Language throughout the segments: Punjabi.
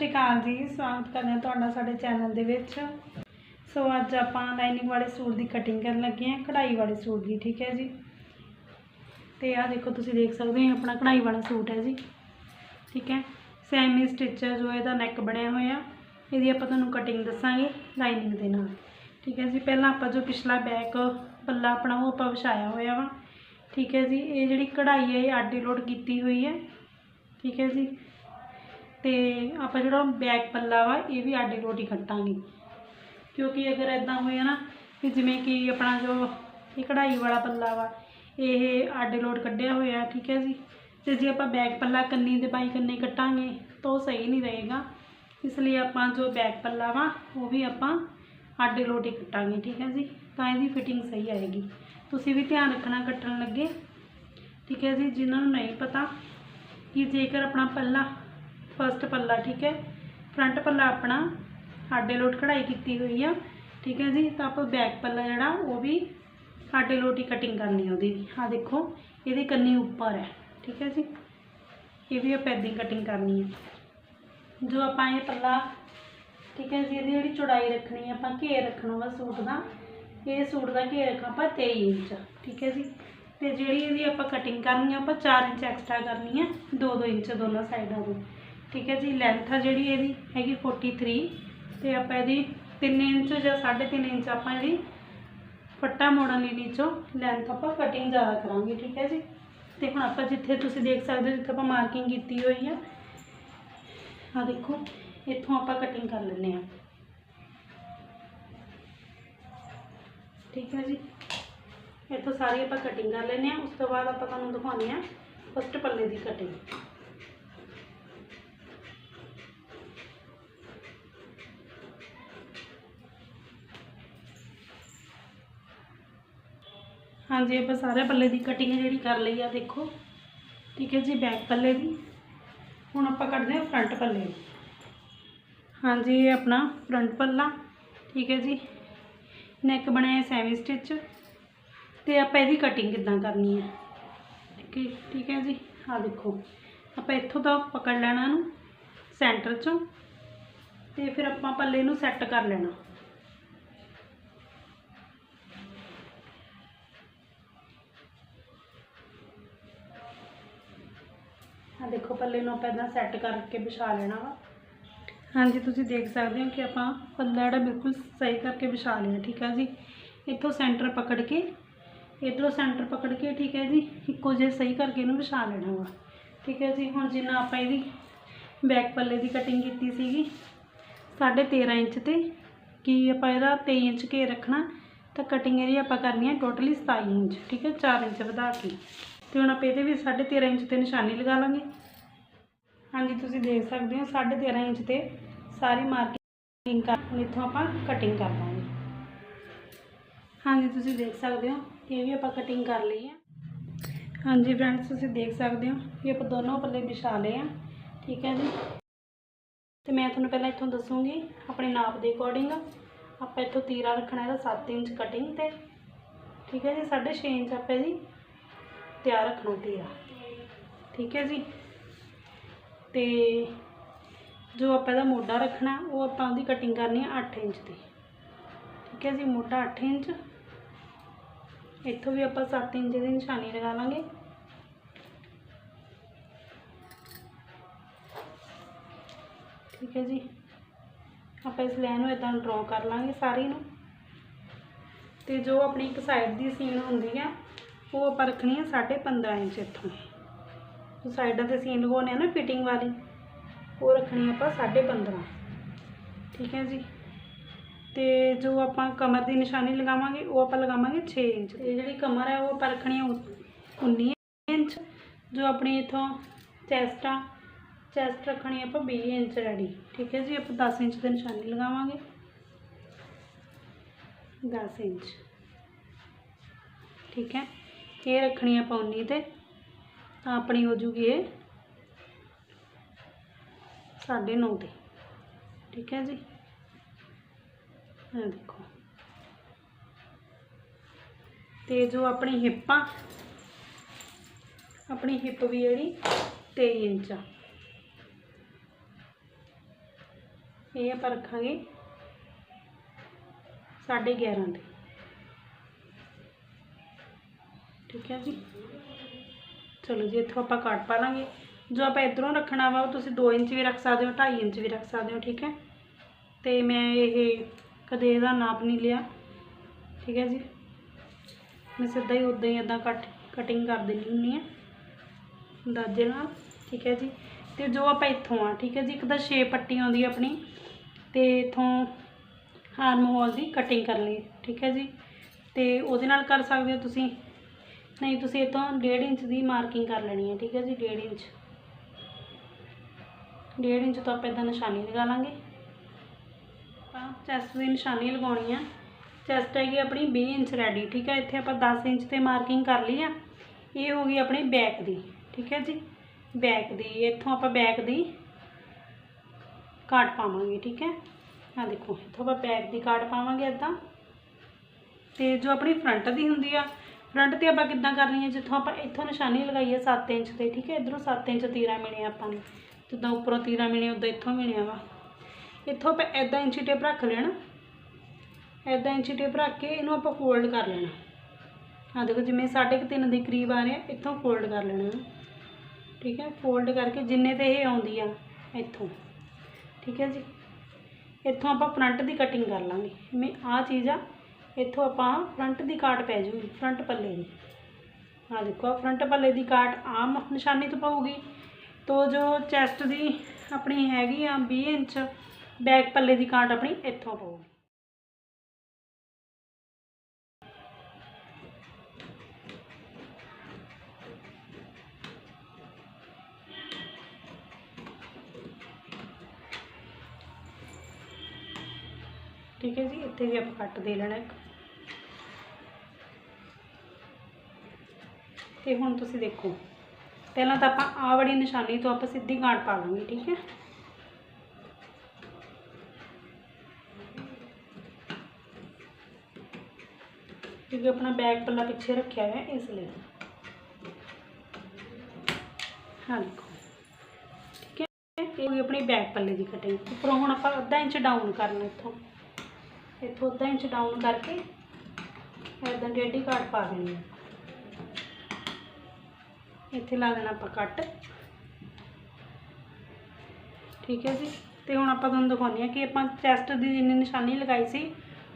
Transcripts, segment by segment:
ਸ਼੍ਰੀ ਅਕਾਲ ਜੀ, ਸਵਾਗਤ ਕਰਦੇ ਹਾਂ ਤੁਹਾਡਾ ਸਾਡੇ ਚੈਨਲ ਦੇ ਵਿੱਚ। ਸੋ ਅੱਜ ਆਪਾਂ ਲਾਈਨਿੰਗ ਵਾਲੇ ਸੂਟ ਦੀ ਕਟਿੰਗ ਕਰਨ ਲੱਗੇ ਹਾਂ, ਕਢਾਈ ਵਾਲੇ ਸੂਟ ਦੀ, ਠੀਕ ਹੈ ਜੀ? ਤੇ ਆਹ ਦੇਖੋ, ਤੁਸੀਂ ਦੇਖ ਸਕਦੇ ਹੋ, ਆਪਣਾ ਕਢਾਈ ਵਾਲਾ ਸੂਟ ਹੈ ਜੀ, ਠੀਕ ਹੈ? ਸੈਮੀ ਸਟਿਚ ਜੋ ਇਹਦਾ ਨੈਕ ਬਣਿਆ ਹੋਇਆ, ਇਹਦੀ ਆਪਾਂ ਤੁਹਾਨੂੰ ਕਟਿੰਗ ਦੱਸਾਂਗੇ ਲਾਈਨਿੰਗ ਦੇ ਨਾਲ, ਠੀਕ ਹੈ ਜੀ? ਪਹਿਲਾਂ ਆਪਾਂ ਜੋ ਪਿਛਲਾ ਬੈਕ ਪੱਲਾ ਆਪਣਾ ਉਹ ਆਪਾਂ ਵਿਛਾਇਆ ਹੋਇਆ ਵਾ, ਠੀਕ ਹੈ ਜੀ? ਇਹ ਜਿਹੜੀ ਕਢਾਈ ਹੈ, ਇਹ ਆਡੀ ਲੋਡ ਕੀਤੀ ਹੋਈ ਹੈ, ਠੀਕ ਹੈ ਜੀ? ਤੇ ਆਪਾਂ ਜਿਹੜਾ ਬੈਕ ਪੱਲਾ ਵਾ, ਇਹ ਵੀ ਆਡੇ ਰੋਟੀ ਕੱਟਾਂਗੇ ਕਿਉਂਕਿ ਅਗਰ ਇਦਾਂ ਹੋਇਆ ਨਾ ਕਿ ਜਿਵੇਂ ਕਿ ਆਪਣਾ ਜੋ ਇਹ ਕਢਾਈ ਵਾਲਾ ਪੱਲਾ ਵਾ, ਇਹ ਆਡੇ ਲੋਟ ਕੱਢਿਆ ਹੋਇਆ, ਠੀਕ ਹੈ ਜੀ? ਤੇ ਜੇ ਆਪਾਂ ਬੈਕ ਪੱਲਾ ਕੰਨੀ ਦੇ ਬਾਈ ਕੰਨੀ ਕੱਟਾਂਗੇ, ਤਾਂ ਉਹ ਸਹੀ ਨਹੀਂ ਰਹੇਗਾ। ਇਸ ਲਈ ਆਪਾਂ ਜੋ ਬੈਕ ਪੱਲਾ ਵਾ, ਉਹ ਵੀ ਆਪਾਂ ਆਡੇ ਲੋਟ ਹੀ ਕੱਟਾਂਗੇ, ਠੀਕ ਹੈ ਜੀ? ਤਾਂ ਇਹਦੀ ਫਿਟਿੰਗ ਸਹੀ ਆਏਗੀ। ਤੁਸੀਂ ਵੀ ਧਿਆਨ ਰੱਖਣਾ ਕੱਟਣ ਲੱਗੇ। ਠੀਕ ਹੈ ਜੀ? ਜਿਨ੍ਹਾਂ ਨੂੰ ਨਹੀਂ ਪਤਾ, ਕਿ ਜੇਕਰ ਆਪਣਾ ਪੱਲਾ ਫਸਟ ਪੱਲਾ, ਠੀਕ ਹੈ? ਫਰੰਟ ਪੱਲਾ ਆਪਣਾ ਆਡੇ ਲੋਟ ਕਢਾਈ ਕੀਤੀ ਹੋਈ ਆ, ਠੀਕ ਹੈ ਜੀ? ਤਾਂ ਆਪਾਂ ਬੈਕ ਪੱਲਾ ਜਿਹੜਾ, ਉਹ ਵੀ ਆਡੇ ਲੋਟ ਹੀ ਕਟਿੰਗ ਕਰਨੀ ਆ ਉਹਦੀ ਵੀ। ਆ ਦੇਖੋ, ਇਹਦੀ ਕੰਨੀ ਉੱਪਰ ਹੈ, ਠੀਕ ਹੈ ਜੀ? ਇਹ ਵੀ ਆਪਾਂ ਇੱਦਾਂ ਹੀ ਕਟਿੰਗ ਕਰਨੀ ਹੈ ਜੋ ਆਪਾਂ ਇਹ ਪੱਲਾ, ਠੀਕ ਹੈ ਜੀ? ਇਹਦੀ ਜਿਹੜੀ ਚੌੜਾਈ ਰੱਖਣੀ ਹੈ ਆਪਾਂ ਘੇਰ ਰੱਖਣਾ ਵਾ ਸੂਟ ਦਾ। ਇਹ ਸੂਟ ਦਾ ਘੇਰ ਰੱਖਣਾ ਆਪਾਂ 23 ਇੰਚ, ਠੀਕ ਹੈ ਜੀ? ਤੇ ਜਿਹੜੀ ਇਹਦੀ ਆਪਾਂ ਕਟਿੰਗ ਕਰਨੀ ਆ, ਆਪਾਂ 4 ਇੰਚ ਐਕਸਟਰਾ ਕਰਨੀ ਹੈ 2-2 ਇੰਚ ਦੋਨੋਂ ਸਾਈਡਾਂ ਤੋਂ ਠੀਕ ਹੈ ਜੀ ਲੈਂਥ ਆ ਜਿਹੜੀ ਇਹਦੀ, ਹੈਗੀ 43 ਤੇ ਆਪਾਂ ਇਹਦੀ 3 ਇੰਚ ਜਾਂ 3.5 ਇੰਚ ਆਪਾਂ ਇਹਦੀ ਫੱਟਾ ਮੋੜਨ ਲਈ ਨੀਚੋਂ ਲੈਂਥ ਆਪਾਂ ਕਟਿੰਗ ਜ਼ਿਆਦਾ ਕਰਾਂਗੇ, ਠੀਕ ਹੈ ਜੀ। ਤੇ ਹੁਣ ਆਪਾਂ ਜਿੱਥੇ ਤੁਸੀਂ ਦੇਖ ਸਕਦੇ ਹੋ, ਜਿੱਥੇ ਆਪਾਂ ਮਾਰਕਿੰਗ ਕੀਤੀ ਹੋਈ ਆ ਆ ਦੇਖੋ, ਇੱਥੋਂ ਆਪਾਂ ਕਟਿੰਗ ਕਰ ਲੈਂਦੇ ਆ ਠੀਕ ਹੈ ਜੀ। ਇੱਥੋਂ ਸਾਰੀ ਆਪਾਂ ਕਟਿੰਗ ਕਰ ਲੈਂਦੇ ਆ ਉਸ ਤੋਂ ਬਾਅਦ ਆਪਾਂ ਤੁਹਾਨੂੰ ਦਿਖਾਉਂਦੇ ਆ ਫਸਟ ਪੱਲੇ ਦੀ ਕਟਿੰਗ ਹਾਂਜੀ ਆਪਾਂ ਸਾਰੇ ਪੱਲੇ ਦੀ ਕਟਿੰਗ ਜਿਹੜੀ ਕਰ ਲਈ ਆ, ਦੇਖੋ। ਠੀਕ ਹੈ ਜੀ ਬੈਕ ਪੱਲੇ ਦੀ। ਹੁਣ ਆਪਾਂ ਕੱਢਦੇ ਹਾਂ ਫਰੰਟ ਪੱਲੇ ਦੀ ਹਾਂਜੀ ਇਹ ਆਪਣਾ ਫਰੰਟ ਪੱਲਾ। ਠੀਕ ਹੈ ਜੀ। ਨੈਕ ਬਣਾਇਆ ਸੈਮੀ ਸਟਿਚ ਤੇ ਆਪਾਂ ਇਹਦੀ ਕਟਿੰਗ ਕਿੱਦਾਂ ਕਰਨੀ ਹੈ? ਠੀਕ ਹੈ ਠੀਕ ਹੈ ਜੀ। ਆ ਦੇਖੋ। ਆਪਾਂ ਇੱਥੋਂ ਦਾ ਪਕੜ ਲੈਣਾ ਇਹਨੂੰ ਸੈਂਟਰ ਚੋਂ। ਤੇ ਫਿਰ ਆਪਾਂ ਪੱਲੇ ਨੂੰ ਸੈੱਟ ਕਰ ਲੈਣਾ। ਦੇਖੋ ਪੱਲੇ ਨੂੰ ਆਪਾਂ ਇਦਾਂ ਸੈੱਟ ਕਰਕੇ ਵਿਛਾ ਲੈਣਾ ਵਾ। ਹਾਂਜੀ, ਤੁਸੀਂ ਦੇਖ ਸਕਦੇ ਹੋ ਕਿ ਆਪਾਂ ਪੱਲਾ ਜਿਹੜਾ ਬਿਲਕੁਲ ਸਹੀ ਕਰਕੇ ਵਿਛਾ ਲਿਆ, ਠੀਕ ਹੈ ਜੀ? ਇੱਥੋਂ ਸੈਂਟਰ ਪਕੜ ਕੇ, ਇੱਧਰੋਂ ਸੈਂਟਰ ਪਕੜ ਕੇ, ਠੀਕ ਹੈ ਜੀ? ਇੱਕੋ ਜਿਹੇ ਸਹੀ ਕਰਕੇ ਇਹਨੂੰ ਵਿਛਾ ਲੈਣਾ ਵਾ। ਠੀਕ ਹੈ ਜੀ, ਹੁਣ ਜਿੰਨਾ ਆਪਾਂ ਇਹਦੀ ਬੈਕ ਪੱਲੇ ਦੀ ਕਟਿੰਗ ਕੀਤੀ ਸੀਗੀ 13.5 ਇੰਚ ਤੇ, ਕੀ ਆਪਾਂ ਇਹਦਾ 23 ਇੰਚ ਘੇਰ ਰੱਖਣਾ, ਤਾਂ ਕਟਿੰਗ ਇਹਦੀ ਆਪਾਂ ਕਰਨੀ ਹੈ ਟੋਟਲੀ 27 ਇੰਚ, ਠੀਕ ਹੈ 4 ਇੰਚ ਵਧਾ ਕੇ। ਤੇ ਹੁਣ ਆਪਾਂ ਇਹਦੇ ਵੀ 13.5 ਇੰਚ ਤੇ ਨਿਸ਼ਾਨੀ ਲਗਾ ਲਾਂਗੇ। ਹਾਂਜੀ, ਤੁਸੀਂ ਦੇਖ ਸਕਦੇ ਹੋ 13.5 ਇੰਚ ਤੇ ਸਾਰੀ ਮਾਰਕਿੰਗ ਕਰ ਹੁਣ ਇੱਥੋਂ ਆਪਾਂ ਕਟਿੰਗ ਕਰ ਦਾਂਗੇ। ਹਾਂਜੀ, ਤੁਸੀਂ ਦੇਖ ਸਕਦੇ ਹੋ, ਇਹ ਵੀ ਆਪਾਂ ਕਟਿੰਗ ਕਰ ਲਈ ਹੈ। ਹਾਂਜੀ ਫਰੈਂਡਸ ਤੁਸੀਂ ਦੇਖ ਸਕਦੇ ਹੋ ਕਿ ਆਪਾਂ ਦੋਨੋਂ ਪੱਲੇ ਵਿਛਾ ਲਏ ਆ। ਠੀਕ ਹੈ ਜੀ। ਤੇ ਮੈਂ ਤੁਹਾਨੂੰ ਪਹਿਲਾਂ ਇੱਥੋਂ ਦੱਸੂਗੀ, ਆਪਣੇ ਨਾਪ ਦੇ ਅਕੋਰਡਿੰਗ ਆਪਾਂ ਇੱਥੋਂ ਤੀਰਾ ਰੱਖਣਾ ਇਹਦਾ 7 ਇੰਚ ਕਟਿੰਗ ਤੇ। ਠੀਕ ਹੈ ਜੀ 6.5 ਇੰਚ ਆਪਾਂ ਜੀ ਤਿਆਰ ਰੱਖਣਾ ਤੀਰਾ। ਠੀਕ ਹੈ ਜੀ। ਤੇ ਜੋ ਆਪਾਂ ਇਹਦਾ ਮੋਢਾ ਰੱਖਣਾ, ਉਹ ਆਪਾਂ ਉਹਦੀ ਕਟਿੰਗ ਕਰਨੀ ਹੈ 8 ਇੰਚ ਦੀ। ਠੀਕ ਹੈ ਜੀ, ਮੋਢਾ 8 ਇੰਚ। ਇੱਥੋਂ ਵੀ ਆਪਾਂ 7 ਇੰਚ ਦੀ ਨਿਸ਼ਾਨੀ ਲਗਾ ਲਾਂਗੇ। ਠੀਕ ਹੈ ਜੀ, ਆਪਾਂ ਇਸ ਲਾਈਨ ਨੂੰ ਇਦਾਂ ਡਰਾ ਕਰ ਲਾਂਗੇ ਸਾਰੀ ਨੂੰ। ਤੇ ਜੋ ਆਪਣੀ ਇੱਕ ਸਾਈਡ ਦੀ ਸੀਨ ਹੁੰਦੀ ਹੈ ਉਹ ਆਪਾਂ ਰੱਖਣੀ ਹੈ 15.5 ਇੰਚ ਇੱਥੋਂ। ਜੋ ਸਾਈਡਾਂ ਤੇ ਸੀਨ ਲਗਾਉਣੇ ਆ ਨਾ ਫਿਟਿੰਗ ਵਾਲੀ, ਉਹ ਰੱਖਣੀ ਆਪਾਂ 15.5 ਠੀਕ ਹੈ ਜੀ? ਤੇ ਜੋ ਆਪਾਂ ਕਮਰ ਦੀ ਨਿਸ਼ਾਨੀ ਲਗਾਵਾਂਗੇ, ਉਹ ਆਪਾਂ ਲਗਾਵਾਂਗੇ 6 ਇੰਚ ਤੇ ਜਿਹੜੀ ਕਮਰ ਹੈ, ਉਹ ਆਪਾਂ ਰੱਖਣੀ ਹੈ 19 ਇੰਚ। ਜੋ ਆਪਣੀ ਇਥੋਂ ਚੈਸਟ ਆ, ਚੈਸਟ ਰੱਖਣੀ ਆਪਾਂ 20 ਇੰਚ ਰੈਡੀ ਠੀਕ ਹੈ ਜੀ? ਆਪਾਂ 10 ਇੰਚ ਦੀ ਨਿਸ਼ਾਨੀ ਲਗਾਵਾਂਗੇ। 10 ਇੰਚ। ਠੀਕ ਹੈ? ਇਹ ਰੱਖਣੀ ਆਪਾਂ 19 ਤੇ। ਤਾਂ ਆਪਣੀ ਹੋ ਜੂਗੀ ਇਹ 9.5 ਤੇ। ਠੀਕ ਹੈ ਜੀ? ਇਹ ਦੇਖੋ। ਤੇ ਜੋ ਆਪਣੀ ਹਿੱਪ ਆ, ਆਪਣੀ ਹਿੱਪ ਵੀ ਜਿਹੜੀ 23 ਇੰਚ ਆ। ਇਹ ਆਪਾਂ ਰੱਖਾਂਗੇ ਸਾਢੇ 11 ਤੇ। ਠੀਕ ਹੈ ਜੀ? ਚਲੋ ਜੀ, ਇੱਥੋਂ ਆਪਾਂ ਕੱਟ ਪਾ ਲਾਂਗੇ। ਜੋ ਆਪਾਂ ਇਧਰੋਂ ਰੱਖਣਾ ਵਾ, ਉਹ ਤੁਸੀਂ 2 ਇੰਚ ਵੀ ਰੱਖ ਸਕਦੇ ਹੋ 2.5 ਇੰਚ ਵੀ ਰੱਖ ਸਕਦੇ ਹੋ, ਠੀਕ ਹੈ? ਤੇ ਮੈਂ ਇਹ ਕਦੇ ਇਹਦਾ ਨਾਪ ਨਹੀਂ ਲਿਆ। ਠੀਕ ਹੈ ਜੀ? ਮੈਂ ਸਿੱਧਾ ਹੀ ਉਦਾਂ ਹੀ ਇਦਾਂ ਕੱਟ ਕਟਿੰਗ ਕਰ ਦਿੰਦੀ ਹੁੰਦੀ ਹਾਂ। ਅੰਦਾਜ਼ੇ ਨਾਲ, ਠੀਕ ਹੈ ਜੀ? ਤੇ ਜੋ ਆਪਾਂ ਇੱਥੋਂ ਆ, ਠੀਕ ਹੈ ਜੀ? ਇੱਕ ਤਾਂ 6 ਪੱਟੀ ਆਉਂਦੀ ਆਪਣੀ, ਤੇ ਇੱਥੋਂ ਹਾਰਮ ਹੋਲ ਦੀ ਕਟਿੰਗ ਕਰ ਲਈ, ਠੀਕ ਹੈ ਜੀ? ਤੇ ਉਹਦੇ ਨਾਲ ਕਰ ਸਕਦੇ ਹੋ ਤੁਸੀਂ ਨਹੀਂ, ਤੁਸੀਂ ਇੱਥੋਂ 1.5 ਇੰਚ ਦੀ ਮਾਰਕਿੰਗ ਕਰ ਲੈਣੀ ਹੈ, ਠੀਕ ਹੈ ਜੀ 1.5 ਇੰਚ। 1.5 ਇੰਚ ਤੋਂ ਆਪਾਂ ਇਦਾਂ ਨਿਸ਼ਾਨੀ ਲਗਾ ਲਾਂਗੇ। ਆਪਾਂ ਚੈਸਟ ਦੀ ਨਿਸ਼ਾਨੀ ਲਗਾਉਣੀ ਆ। ਚੈਸਟ ਹੈਗੀ ਆਪਣੀ 20 ਇੰਚ ਰੈਡੀ ਠੀਕ ਹੈ, ਇੱਥੇ ਆਪਾਂ 10 ਇੰਚ ਤੇ ਮਾਰਕਿੰਗ ਕਰ ਲਈ ਆ। ਇਹ ਹੋ ਗਈ ਆਪਣੀ ਬੈਕ ਦੀ, ਠੀਕ ਹੈ ਜੀ। ਬੈਕ ਦੀ, ਇੱਥੋਂ ਆਪਾਂ ਬੈਕ ਦੀ ਕਾਟ ਪਾਵਾਂਗੇ, ਠੀਕ ਹੈ। ਆ ਦੇਖੋ, ਇੱਥੋਂ ਆਪਾਂ ਬੈਕ ਦੀ ਕਾਟ ਪਾਵਾਂਗੇ ਇਦਾਂ ਤੇ ਜੋ ਆਪਣੀ ਫਰੰਟ ਦੀ ਹੁੰਦੀ ਆ ਫਰੰਟ ਤੇ ਆਪਾਂ ਕਿੱਦਾਂ ਕਰਨੀ ਹੈ? ਜਿੱਥੋਂ ਆਪਾਂ ਇੱਥੋਂ ਨਿਸ਼ਾਨੀ ਲਗਾਈ ਹੈ 7 ਇੰਚ ਤੇ, ਠੀਕ ਹੈ? ਇਧਰੋਂ 7 ਇੰਚ ਤੀਰਾ ਮਿਲਿਆ ਆਪਾਂ ਨੂੰ। ਜਿੱਦਾਂ ਉੱਪਰੋਂ ਤੀਰਾ ਮਿਲਿਆ, ਉਦਾਂ ਇੱਥੋਂ ਮਿਲਿਆ ਵਾ। ਇੱਥੋਂ ਆਪਾਂ ਐਦਾਂ ਇੰਚੀ ਟੇਪ ਰੱਖ ਲੈਣਾ। ਐਦਾਂ ਇੰਚੀ ਟੇਪ ਰੱਖ ਕੇ ਇਹਨੂੰ ਆਪਾਂ ਫੋਲਡ ਕਰ ਲੈਣਾ। ਆ ਦੇਖੋ, ਜਿਵੇਂ ਸਾਢੇ ਕੁ ਤਿੰਨ ਦੇ ਕਰੀਬ ਆ ਰਿਹਾ ਇੱਥੋਂ ਫੋਲਡ ਕਰ ਲੈਣਾ। ਠੀਕ ਹੈ? ਫੋਲਡ ਕਰਕੇ ਜਿੰਨੇ ਤੇ ਇਹ ਆਉਂਦੀ ਆ, ਇੱਥੋਂ। ਠੀਕ ਹੈ ਜੀ? ਇੱਥੋਂ ਆਪਾਂ ਫਰੰਟ ਦੀ ਕਟਿੰਗ ਕਰ ਲਾਂਗੇ। ਜਿਵੇਂ ਆਹ ਚੀਜ਼ ਆ ਇੱਥੋਂ ਆਪਾਂ ਫਰੰਟ ਦੀ ਕਾਟ ਪੈ ਜੂਗੀ ਫਰੰਟ ਪੱਲੇ ਦੀ। ਆ ਦੇਖੋ ਫਰੰਟ ਪੱਲੇ ਦੀ ਕਾਟ ਆਮ ਨਿਸ਼ਾਨੀ ਤੋਂ ਪਊਗੀ। ਤੋ ਜੋ ਚੈਸਟ ਦੀ ਆਪਣੀ ਹੈਗੀ ਆ 20 ਇੰਚ ਬੈਕ ਪੱਲੇ ਦੀ ਕਾਟ ਆਪਣੀ ਇੱਥੋਂ ਪਊਗੀ। ਠੀਕ ਹੈ ਜੀ, ਇੱਥੇ ਵੀ ਆਪਾਂ ਕੱਟ ਦੇ ਲੈਣਾ ਇੱਕ। ਤੇ ਹੁਣ ਤੁਸੀਂ ਦੇਖੋ, ਪਹਿਲਾਂ ਤਾਂ ਆਪਾਂ ਆਹ ਵਾਲੀ ਨਿਸ਼ਾਨੀ ਤੋਂ ਆਪਾਂ ਸਿੱਧੀ ਗਾਂਠ ਪਾ ਲਾਂਗੇ, ਠੀਕ ਹੈ? ਕਿਉਂਕਿ ਆਪਣਾ ਬੈਕ ਪੱਲਾ ਪਿੱਛੇ ਰੱਖਿਆ ਹੋਇਆ ਇਸ ਲਈ। ਹਾਂ, ਦੇਖੋ। ਠੀਕ ਹੈ? ਇਹ ਆਪਣੀ ਬੈਕ ਪੱਲੇ ਦੀ ਕਟਿੰਗ ਉੱਪਰੋਂ ਹੁਣ ਆਪਾਂ ਅੱਧਾ ਇੰਚ ਡਾਊਨ ਕਰਨਾ ਇੱਥੋਂ। ਇੱਥੋਂ ਅੱਧਾ ਇੰਚ ਡਾਊਨ ਕਰਕੇ ਇੱਦਾਂ ਡੇਢੀ ਕਾਟ ਪਾ ਦੇਣੀ ਹੈ। ਇੱਥੇ ਲਾ ਦੇਣਾ ਆਪਾਂ ਕੱਟ। ਠੀਕ ਹੈ ਜੀ? ਤੇ ਹੁਣ ਆਪਾਂ ਤੁਹਾਨੂੰ ਦਿਖਾਉਂਦੇ ਹਾਂ ਕਿ ਆਪਾਂ ਚੈਸਟ ਦੀ ਜਿੰਨੀ ਨਿਸ਼ਾਨੀ ਲਗਾਈ ਸੀ,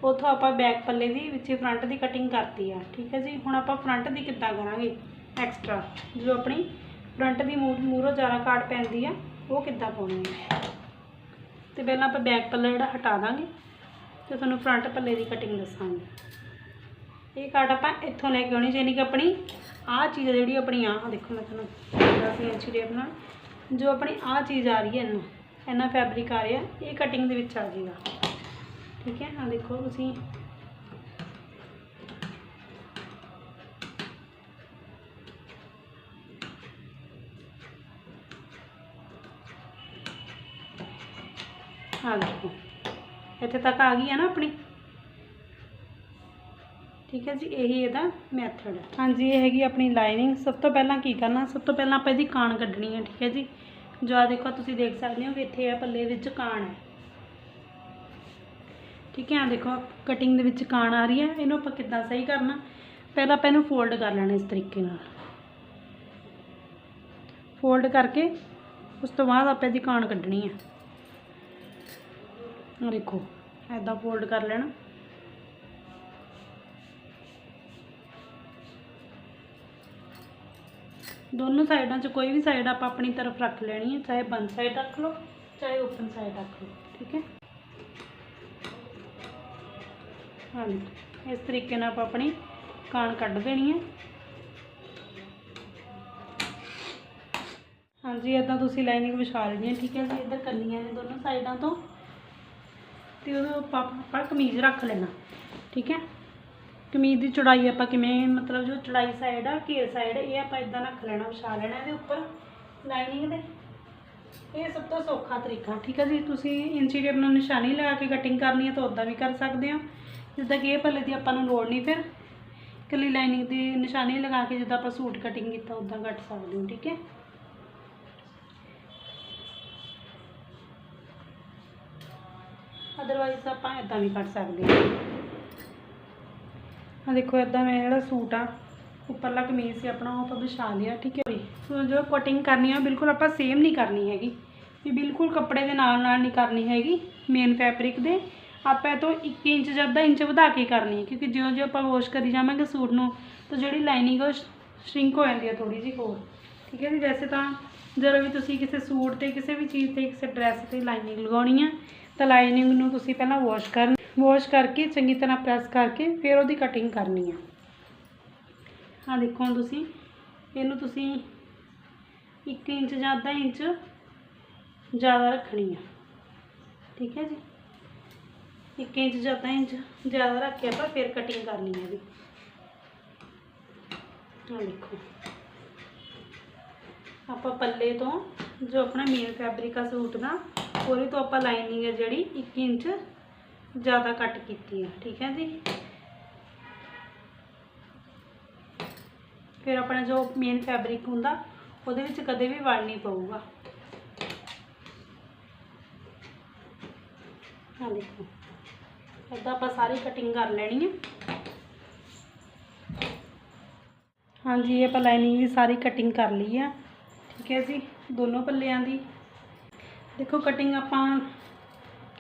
ਉੱਥੋਂ ਆਪਾਂ ਬੈਕ ਪੱਲੇ ਦੀ ਵਿੱਚ ਫਰੰਟ ਦੀ ਕਟਿੰਗ ਕਰਤੀ ਆ। ਠੀਕ ਹੈ ਜੀ? ਹੁਣ ਆਪਾਂ ਫਰੰਟ ਦੀ ਕਿੱਦਾਂ ਕਰਾਂਗੇ? ਐਕਸਟਰਾ ਜੋ ਆਪਣੀ ਫਰੰਟ ਦੀ ਮੂਰੋਂ ਜ਼ਿਆਦਾ ਕਾਟ ਪੈਂਦੀ ਆ, ਉਹ ਕਿੱਦਾਂ ਪਾਉਣੀ ਹੈ ਤੇ ਪਹਿਲਾਂ ਆਪਾਂ ਬੈਕ ਪੱਲਾ ਜਿਹੜਾ ਹਟਾ ਦਾਂਗੇ। ਤੇ ਤੁਹਾਨੂੰ ਫਰੰਟ ਪੱਲੇ ਦੀ ਕਟਿੰਗ ਦੱਸਾਂਗੀ। ਇਹ ਕਾਟ ਆਪਾਂ ਇੱਥੋਂ ਲੈ ਕੇ ਆਉਣੀ ਚਾਹੀਦੀ ਕਿ ਆਪਣੀ ਆਹ ਚੀਜ਼ ਜਿਹੜੀ ਆਪਣੀ ਆਹ ਦੇਖੋ ਮੈਂ ਤੁਹਾਨੂੰ ਦੱਸ ਇੰਚੀ ਟੇਪ ਨਾਲ। ਜੋ ਆਪਣੀ ਆਹ ਚੀਜ਼ ਆ ਰਹੀ ਹੈ ਇਹਨੂੰ ਇੰਨਾ ਫੈਬਰਿਕ ਆ ਰਿਹਾ, ਇਹ ਕਟਿੰਗ ਦੇ ਵਿੱਚ ਆ ਜਾਏਗਾ ਠੀਕ ਹੈ ਆ ਦੇਖੋ ਤੁਸੀਂ। ਆ ਦੇਖੋ। ਇੱਥੇ ਤੱਕ ਆ ਗਈ ਹੈ ਨਾ ਆਪਣੀ? ਠੀਕ ਹੈ ਜੀ, ਇਹੀ ਇਹਦਾ ਮੈਥਡ ਹੈ। ਹਾਂਜੀ, ਇਹ ਹੈਗੀ ਆਪਣੀ ਲਾਈਨਿੰਗ ਸਭ ਤੋਂ ਪਹਿਲਾਂ ਕੀ ਕਰਨਾ? ਸਭ ਤੋਂ ਪਹਿਲਾਂ ਆਪਾਂ ਇਹਦੀ ਕਾਣ ਕੱਢਣੀ ਹੈ, ਠੀਕ ਹੈ ਜੀ। ਜੋ ਆ ਦੇਖੋ, ਤੁਸੀਂ ਦੇਖ ਸਕਦੇ ਹੋ ਕਿ ਇੱਥੇ ਆ ਪੱਲੇ ਵਿੱਚ ਕਾਣ ਹੈ। ਠੀਕ ਹੈ ਆ ਦੇਖੋ ਕਟਿੰਗ ਦੇ ਵਿੱਚ ਕਾਣ ਆ ਰਹੀ ਹੈ। ਇਹਨੂੰ ਆਪਾਂ ਕਿੱਦਾਂ ਸਹੀ ਕਰਨਾ? ਪਹਿਲਾਂ ਆਪਾਂ ਇਹਨੂੰ ਫੋਲਡ ਕਰ ਲੈਣਾ ਇਸ ਤਰੀਕੇ ਨਾਲ। ਫੋਲਡ ਕਰਕੇ ਉਸ ਤੋਂ ਬਾਅਦ ਆਪਾਂ ਇਹਦੀ ਕਾਣ ਕੱਢਣੀ ਹੈ। ਦੇਖੋ। ਐਦਾਂ ਫੋਲਡ ਕਰ ਲੈਣਾ। ਦੋਨੋਂ ਸਾਈਡਾਂ 'ਚ ਕੋਈ ਵੀ ਸਾਈਡ ਆਪਾਂ ਆਪਣੀ ਤਰਫ ਰੱਖ ਲੈਣੀ ਹੈ, ਚਾਹੇ ਬੰਦ ਸਾਈਡ ਰੱਖ ਲਓ, ਚਾਹੇ ਓਪਨ ਸਾਈਡ ਰੱਖ ਲਓ, ਠੀਕ ਹੈ? ਹਾਂਜੀ, ਇਸ ਤਰੀਕੇ ਨਾਲ ਆਪਾਂ ਆਪਣੀ ਕਾਣ ਕੱਢ ਦੇਣੀ ਹੈ। ਹਾਂਜੀ ਇਦਾਂ ਤੁਸੀਂ ਲਾਈਨਿੰਗ ਵਿਛਾ ਲੈਣੀ ਹੈ, ਠੀਕ ਹੈ ਜੀ? ਇੱਧਰ ਕੰਨੀਆਂ ਨੇ ਦੋਨੋਂ ਸਾਈਡਾਂ ਤੋਂ। ਤੇ ਉਹਦੇ ਉੱਪਰ ਆਪਾਂ ਕਮੀਜ਼ ਰੱਖ ਲੈਣਾ ਠੀਕ ਹੈ? ਕਮੀਜ਼ ਦੀ ਚੌੜਾਈ ਆਪਾਂ ਕਿਵੇਂ, ਮਤਲਬ ਜੋ ਚੌੜਾਈ ਸਾਈਡ ਆ, ਘੇਰ ਸਾਈਡ ਇਹ ਆਪਾਂ ਇਦਾਂ ਰੱਖ ਲੈਣਾ, ਵਿਛਾ ਲੈਣਾ ਇਹਦੇ ਉੱਪਰ। ਲਾਈਨਿੰਗ ਦੇ। ਇਹ ਸਭ ਤੋਂ ਸੌਖਾ ਤਰੀਕਾ, ਠੀਕ ਹੈ ਜੀ? ਤੁਸੀਂ ਇੰਚੀ ਟੇਪ ਨਾਲ ਨਿਸ਼ਾਨੀ ਲਗਾ ਕੇ ਕਟਿੰਗ ਕਰਨੀ ਹੈ ਤਾਂ ਉਦਾਂ ਵੀ ਕਰ ਸਕਦੇ ਹੋ। ਜਿੱਦਾਂ ਕਿ ਇਹ ਪੱਲੇ ਦੀ ਆਪਾਂ ਨੂੰ ਲੋੜ ਨਹੀਂ ਫਿਰ। ਇਕੱਲੀ ਲਾਈਨਿੰਗ ਦੀ ਨਿਸ਼ਾਨੀ ਲਗਾ ਕੇ ਜਿੱਦਾਂ ਆਪਾਂ ਸੂਟ ਕਟਿੰਗ ਕੀਤਾ ਉਦਾਂ ਕੱਟ ਸਕਦੇ ਹੋ, ਠੀਕ ਹੈ? ਅਦਰਵਾਈਜ਼ ਆਪਾਂ ਇਦਾਂ ਵੀ ਕੱਟ ਸਕਦੇ ਹਾਂ। ਆ ਦੇਖੋ ਇਦਾਂ ਮੈਂ ਜਿਹੜਾ ਸੂਟ ਆ, ਉੱਪਰਲਾ ਕਮੀਜ਼ ਸੀ ਆਪਣਾ, ਉਹ ਆਪਾਂ ਵਿਛਾ ਲਿਆ, ਠੀਕ ਹੈ ਸੋ ਜੋ ਕਟਿੰਗ ਕਰਨੀ ਆ ਉਹ ਬਿਲਕੁਲ ਆਪਾਂ ਸੇਮ ਨਹੀਂ ਕਰਨੀ ਹੈਗੀ। ਵੀ ਬਿਲਕੁਲ ਕੱਪੜੇ ਦੇ ਨਾਲ ਨਾਲ ਨਹੀਂ ਕਰਨੀ ਹੈਗੀ ਮੇਨ ਫੈਬਰਿਕ ਦੇ। ਆਪਾਂ ਇਹ ਤੋਂ 1 ਇੰਚ ਜਾਂ ਅੱਧਾ ਇੰਚ ਵਧਾ ਕੇ ਕਰਨੀ ਹੈ, ਕਿਉਂਕਿ ਜਿਉਂ ਜਿਉਂ ਆਪਾਂ ਵਾਸ਼ ਕਰੀ ਜਾਵਾਂਗੇ ਸੂਟ ਨੂੰ, ਤਾਂ ਜਿਹੜੀ ਲਾਈਨਿੰਗ ਉਹ ਸ਼ਰਿੰਕ ਹੋ ਜਾਂਦੀ ਹੈ ਥੋੜੀ ਜਿਹੀ ਹੋਰ। ਠੀਕ ਹੈ ਜੀ, ਵੈਸੇ ਤਾਂ ਜਦੋਂ ਵੀ ਤੁਸੀਂ ਕਿਸੇ ਸੂਟ ਤੇ, ਕਿਸੇ ਵੀ ਚੀਜ਼ ਤੇ, ਕਿਸੇ ਡਰੈਸ ਤੇ ਲਾਈਨਿੰਗ ਲਗਾਉਣੀ ਆ ਤਾਂ ਲਾਈਨਿੰਗ ਨੂੰ ਤੁਸੀਂ ਪਹਿਲਾਂ ਵਾਸ਼ ਕਰ ਵਾਸ਼ ਕਰਕੇ ਚੰਗੀ ਤਰ੍ਹਾਂ ਪ੍ਰੈਸ ਕਰਕੇ ਫਿਰ ਉਹਦੀ ਕਟਿੰਗ ਕਰਨੀ ਆ। ਆ ਦੇਖੋ ਤੁਸੀਂ, ਇਹਨੂੰ ਤੁਸੀਂ 1 ਇੰਚ ਜਾਂ ਅੱਧਾ ਇੰਚ ਜ਼ਿਆਦਾ ਰੱਖਣੀ ਆ। ਠੀਕ ਹੈ ਜੀ? 1 ਇੰਚ ਜਾਂ ਅੱਧਾ ਇੰਚ ਜ਼ਿਆਦਾ ਰੱਖ ਕੇ ਆਪਾਂ ਫਿਰ ਕਟਿੰਗ ਕਰਨੀ ਹੈ ਇਹਦੀ। ਆ ਦੇਖੋ। ਆਪਾਂ ਪੱਲੇ ਤੋਂ ਜੋ ਆਪਣਾ ਮੇਨ ਫੈਬਰਿਕ ਆ ਸੂਟ ਦਾ ਉਹਦੇ ਤੋਂ ਆਪਾਂ ਲਾਈਨਿੰਗ ਹੈ ਜਿਹੜੀ 1 ਇੰਚ ਜ਼ਿਆਦਾ ਕੱਟ ਕੀਤੀ ਹੈ, ਠੀਕ ਹੈ ਜੀ। ਫਿਰ ਆਪਣਾ ਜੋ ਮੇਨ ਫੈਬਰਿਕ ਹੁੰਦਾ, ਉਹਦੇ ਵਿੱਚ ਕਦੇ ਵੀ ਵੜ ਨਹੀਂ ਪਊਗਾ। ਹਾਂ ਦੇਖੋ ਇੱਦਾਂ ਆਪਾਂ ਸਾਰੀ ਕਟਿੰਗ ਕਰ ਲੈਣੀ ਹੈ। ਹਾਂਜੀ ਆਪਾਂ ਲਾਈਨਿੰਗ ਦੀ ਸਾਰੀ ਕਟਿੰਗ ਕਰ ਲਈ ਆ ਠੀਕ ਹੈ ਜੀ, ਦੋਨੋਂ ਪੱਲਿਆਂ ਦੀ। ਦੇਖੋ ਕਟਿੰਗ ਆਪਾਂ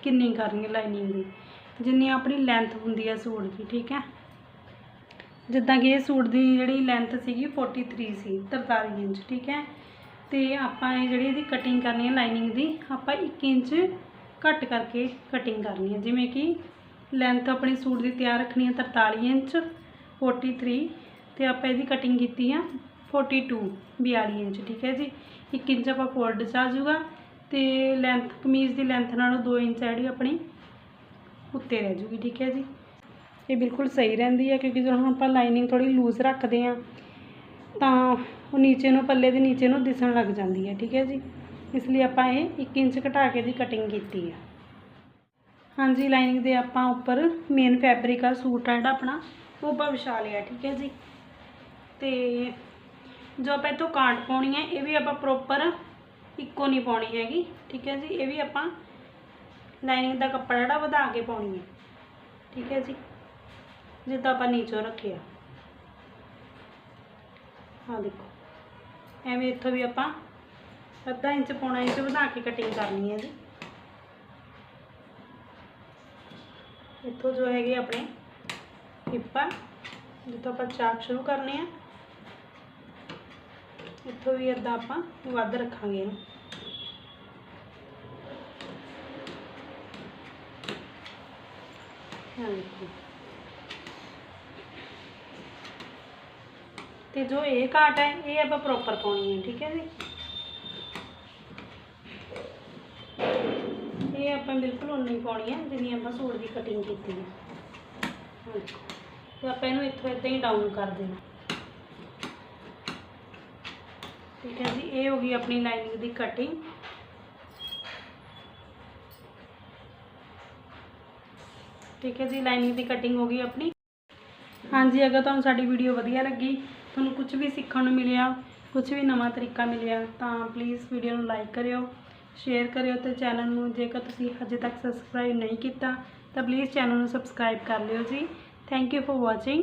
ਕਿੰਨੀ ਕਰਨੀ ਹੈ ਲਾਈਨਿੰਗ ਦੀ। ਜਿੰਨੀ ਆਪਣੀ ਲੈਂਥ ਹੁੰਦੀ ਹੈ ਸੂਟ ਦੀ, ਠੀਕ ਹੈ? ਜਿੱਦਾਂ ਕਿ ਇਹ ਸੂਟ ਦੀ ਜਿਹੜੀ ਲੈਂਥ ਸੀਗੀ 43 ਸੀ 43 ਇੰਚ, ਠੀਕ ਹੈ? ਤੇ ਆਪਾਂ ਇਹ ਜਿਹੜੀ ਇਹਦੀ ਕਟਿੰਗ ਕਰਨੀ ਹੈ ਲਾਈਨਿੰਗ ਦੀ, ਆਪਾਂ 1 ਇੰਚ ਘੱਟ ਕਰਕੇ ਕਟਿੰਗ ਕਰਨੀ ਹੈ। ਜਿਵੇਂ ਕਿ ਲੈਂਥ ਆਪਣੇ ਸੂਟ ਦੀ ਤਿਆਰ ਰੱਖਣੀ ਹੈ 43 ਇੰਚ 43 ਤੇ ਆਪਾਂ ਇਹਦੀ ਕਟਿੰਗ ਕੀਤੀ ਆ 42 42 ਇੰਚ, ਠੀਕ ਹੈ ਜੀ? 1 ਇੰਚ ਆਪਾਂ ਫੋਲਡ 'ਚ ਆ ਜਾਊਗਾ ਤੇ ਲੈਂਥ ਕਮੀਜ਼ ਦੀ ਲੈਂਥ ਨਾਲੋਂ 2 ਇੰਚ ਹੈ ਜਿਹੜੀ ਆਪਣੀ, ਉੱਤੇ ਰਹਿ ਜੂਗੀ, ਠੀਕ ਹੈ ਜੀ। ਇਹ ਬਿਲਕੁਲ ਸਹੀ ਰਹਿੰਦੀ ਹੈ ਕਿਉਂਕਿ ਜਦੋਂ ਹੁਣ ਆਪਾਂ ਲਾਈਨਿੰਗ ਥੋੜੀ ਲੂਜ਼ ਰੱਖਦੇ ਆ, ਤਾਂ ਉਹ ਨੀਚੇ ਨੂੰ, ਪੱਲੇ ਦੇ ਨੀਚੇ ਨੂੰ ਦਿਸਣ ਲੱਗ ਜਾਂਦੀ ਹੈ ਠੀਕ ਹੈ ਜੀ। ਇਸ ਲਈ ਆਪਾਂ ਇਹ 1 ਇੰਚ ਘਟਾ ਕੇ ਦੀ ਕਟਿੰਗ ਕੀਤੀ ਹੈ ਹਾਂਜੀ ਲਾਈਨਿੰਗ ਦੇ ਆਪਾਂ ਉੱਪਰ ਮੇਨ ਫੈਬਰਿਕ ਆ ਸੂਟ ਆ ਜਿਹੜਾ ਆਪਣਾ, ਉਹ ਆਪਾਂ ਵਿਛਾ ਲਿਆ, ਠੀਕ ਹੈ ਜੀ। ਤੇ ਜੋ ਆਪਾਂ ਇਹ ਤੋਂ ਕਾਂਟ ਪਾਉਣੀ ਹੈ ਇਹ ਵੀ ਆਪਾਂ ਪ੍ਰੋਪਰ ਇੱਕੋ ਨਹੀਂ ਪਾਉਣੀ ਹੈਗੀ, ਠੀਕ ਹੈ ਜੀ? ਇਹ ਵੀ ਆਪਾਂ ਲਾਈਨਿੰਗ ਦਾ ਕੱਪੜਾ ਜਿਹੜਾ ਵਧਾ ਕੇ ਪਾਉਣੀ ਹੈ। ਠੀਕ ਹੈ ਜੀ? ਜਿੱਦਾਂ ਆਪਾਂ ਨੀਚੋਂ ਰੱਖਿਆ ਹਾਂ ਦੇਖੋ, ਐਵੇਂ ਇੱਥੋਂ ਵੀ ਆਪਾਂ ਅੱਧਾ ਇੰਚ ਪੌਣਾ ਇੰਚ ਵਧਾ ਕੇ ਕਟਿੰਗ ਕਰਨੀ ਹੈ ਜੀ। ਇੱਥੋਂ ਜੋ ਹੈਗੇ ਆਪਣੇ ਹਿੱਪਾ ਜਿੱਥੋਂ ਆਪਾਂ ਚਾਕ ਸ਼ੁਰੂ ਕਰਨੇ ਆ। ਇੱਥੋਂ ਵੀ ਅੱਧਾ ਆਪਾਂ ਵੱਧ ਰੱਖਾਂਗੇ ਇਹਨੂੰ। ਹਾਂ ਤੇ ਜੋ ਇਹ ਕਾਟ ਹੈ, ਇਹ ਆਪਾਂ ਪ੍ਰੋਪਰ ਪਾਉਣੀ ਹੈ, ਠੀਕ ਹੈ ਜੀ? ਇਹ ਆਪਾਂ ਬਿਲਕੁਲ ਉਨੀ ਪਾਉਣੀ ਹੈ, ਜਿੰਨੀ ਆਪਾਂ ਸੂਟ ਦੀ ਕਟਿੰਗ ਕੀਤੀ ਹੈ। ਤੇ ਆਪਾਂ ਇਹਨੂੰ ਇੱਥੋਂ ਇੱਦਾਂ ਹੀ ਡਾਊਨ ਕਰ ਦੇਣਾ। ਠੀਕ ਹੈ ਜੀ, ਇਹ ਹੋ ਗਈ ਆਪਣੀ ਲਾਈਨਿੰਗ ਦੀ ਕਟਿੰਗ ਠੀਕ ਹੈ ਜੀ ਲਾਈਨਿੰਗ ਦੀ ਕਟਿੰਗ ਹੋ ਗਈ ਆਪਣੀ। ਹਾਂਜੀ, ਅਗਰ ਤੁਹਾਨੂੰ ਸਾਡੀ ਵੀਡੀਓ ਵਧੀਆ ਲੱਗੀ, ਤੁਹਾਨੂੰ ਕੁਝ ਵੀ ਸਿੱਖਣ ਨੂੰ ਮਿਲਿਆ ਕੁਝ ਵੀ ਨਵਾਂ ਤਰੀਕਾ ਮਿਲਿਆ, ਤਾਂ ਪਲੀਜ਼ ਵੀਡੀਓ ਨੂੰ ਲਾਈਕ ਕਰਿਓ ਸ਼ੇਅਰ ਕਰਿਓ ਤੇ ਚੈਨਲ ਨੂੰ। ਜੇਕਰ ਤੁਸੀਂ ਹਜੇ ਤੱਕ ਸਬਸਕ੍ਰਾਈਬ ਨਹੀਂ ਕੀਤਾ, ਤਾਂ ਪਲੀਜ਼ ਚੈਨਲ ਨੂੰ ਸਬਸਕ੍ਰਾਈਬ ਕਰ ਲਿਓ ਜੀ। Thank you for watching